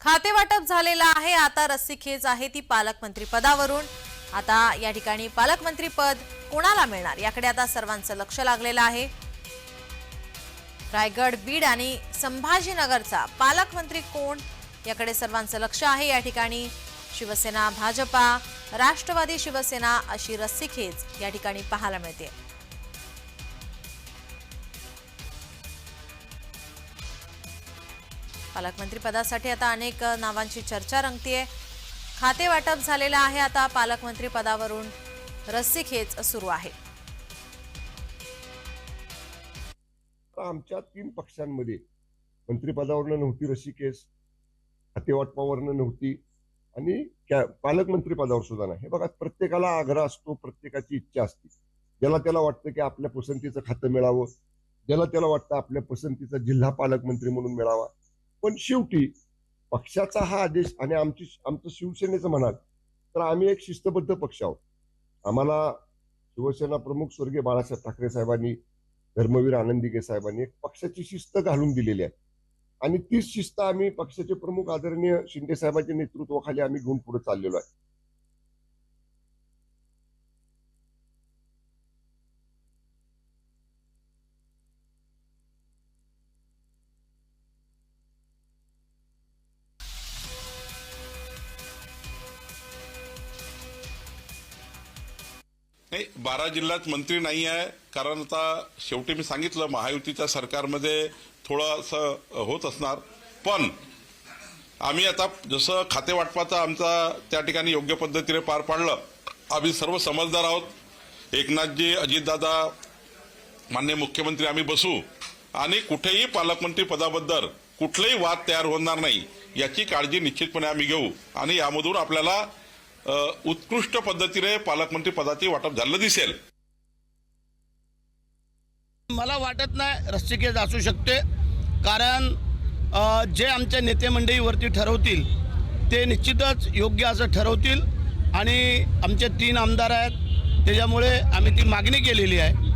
खाते वाटप झालेलं आहे. आता रस्सीखेच आहे ती पालकमंत्री पदावरून. आता या ठिकाणी पालकमंत्री पद कोणाला मिळणार? याकडे आता सर्वांचं लक्ष लागलेलं आहे. रायगड बीड आणि संभाजीनगरचा पालकमंत्री कोण? याकडे सर्वांचं लक्ष आहे. या ठिकाणी शिवसेना भाजपा राष्ट्रवादी शिवसेना अशी रस्सीखेच या ठिकाणी पाहायला मिळते. पालकमंत्री पदासाठी आता अनेक नावांची चर्चा रंगतीये. खाते वाटप झालेलं आहे आता पालकमंत्री पदावरून रस्सीखेच सुरू आहे. आमच्या तीन पक्षांमध्ये मंत्रिपदावरनं नव्हती ऋषिकेश खातेवाटपावरनं नव्हती आणि पालकमंत्री पदावर सुद्धा नाही. हे बघा प्रत्येकाला आग्रह असतो प्रत्येकाची इच्छा असते. ज्याला त्याला वाटतं की आपल्या पसंतीचं खातं मिळावं ज्याला त्याला वाटतं आपल्या पसंतीचा जिल्हा पालकमंत्री म्हणून मिळावा पण शेवटी पक्षाचा हा आदेश आणि आमची आमचं शिवसेनेचं म्हणाल तर आम्ही एक शिस्तबद्ध पक्ष आहोत. आम्हाला शिवसेना प्रमुख स्वर्गीय बाळासाहेब ठाकरे साहेबांनी धर्मवीर आनंदिके साहेबांनी एक पक्षाची शिस्त घालून दिलेली आहे. आणि तीच शिस्त आम्ही पक्षाचे प्रमुख आदरणीय शिंदे साहेबांच्या नेतृत्वाखाली आम्ही घेऊन पुढे चाललेलो आहे. नाही बारा जिल्ह्यात मंत्री नाही आहे. कारण आता शेवटी मी सांगितलं महायुतीच्या सरकारमध्ये थोडंसं होत असणार. पण आम्ही आता जसं खाते वाटपाचा आमचा त्या ठिकाणी योग्य पद्धतीने पार पाडलं आम्ही सर्व समजदार आहोत. एकनाथजी अजितदादा मान्य मुख्यमंत्री आम्ही बसू. आणि कुठेही पालकमंत्री पदाबद्दल कुठलाही वाद तयार होणार नाही याची काळजी निश्चितपणे आम्ही घेऊ. आणि यामधून आपल्याला उत्कृष्ट पद्धतीने पालकमंत्री पदाचे वाटप झालेलं दिसेल. मला वाटत नाही रस्तिकेज असू शकते कारण जे आमच्या नेते मंडळीवरती ठरवतील ते निश्चितच योग्य असं ठरवतील आणि आमचे तीन आमदार आहेत त्याच्यामुळे आम्ही ती मागणी केलेली आहे.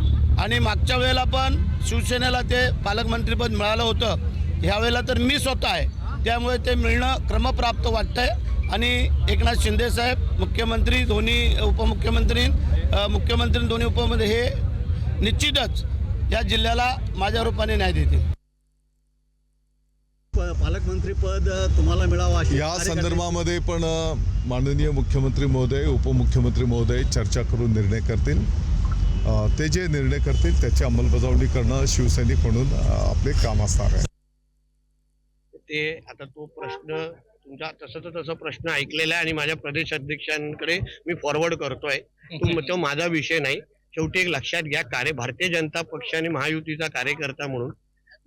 आणि मागच्या वेळेला पण शिवसेनेला ते पालकमंत्रीपद मिळालं होतं. ह्यावेळेला तर मी स्वतः आहे. त्यामुळे ते मिळणं क्रमप्राप्त वाटतंय. आणि एकनाथ शिंदे साहेब मुख्यमंत्री दोन्ही उपमुख्यमंत्री मुख्यमंत्री दोन्ही उपमुख्यमंत्री हे निश्चितच या जिल्ह्याला माझ्या रूपाने न्याय देतील. प- पालकमंत्री पद अ, तुम्हाला मिळावं या संदर्भामध्ये पण माननीय मुख्यमंत्री महोदय उपमुख्यमंत्री महोदय चर्चा करून निर्णय करतील. ते जे निर्णय करतील त्याची अंमलबजावणी करणं शिवसैनिक म्हणून आपले काम असणार आहे. ते आता तो प्रश्न तुमचा तसं तर तसं प्रश्न ऐकलेला आहे आणि माझ्या प्रदेश अध्यक्षांकडे मी फॉरवर्ड करतोय. तो माझा विषय नाही. शेवटी एक लक्षात घ्या कार्य भारतीय जनता पक्ष आणि महायुतीचा कार्यकर्ता म्हणून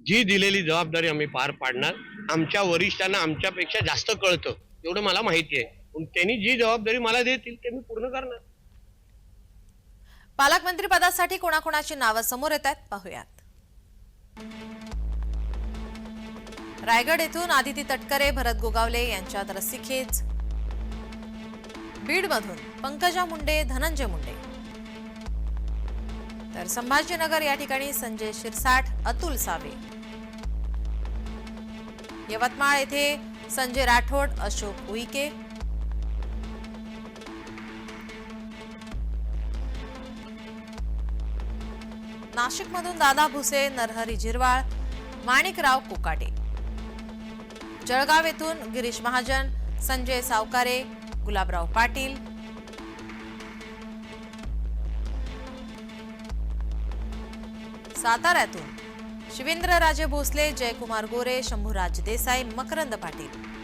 जी दिलेली जबाबदारी आम्ही पार पाडणार आमच्या वरिष्ठांना आमच्यापेक्षा जास्त कळतं एवढं मला माहिती आहे. पण त्यांनी जी जबाबदारी मला देतील ते मी पूर्ण करणार. पालकमंत्री पदासाठी कोणाकोणाची नावं समोर येत आहेत? पाहुयात. रायगड येथून आदिती तटकरे भरत गोगावले यांच्यात रस्सीखेच बीडमधून पंकजा मुंडे धनंजय मुंडे. तर संभाजीनगर या ठिकाणी संजय शिरसाठ अतुल सावे. यवतमाळ येथे संजय राठोड अशोक उईके. नाशिकमधून दादा भुसे नरहरी झिरवाळ माणिकराव कोकाटे. जळगाव येथून गिरीश महाजन संजय सावकारे गुलाबराव पाटील. साताऱ्यातून शिवेंद्रराजे भोसले जयकुमार गोरे शंभूराज देसाई मकरंद पाटील.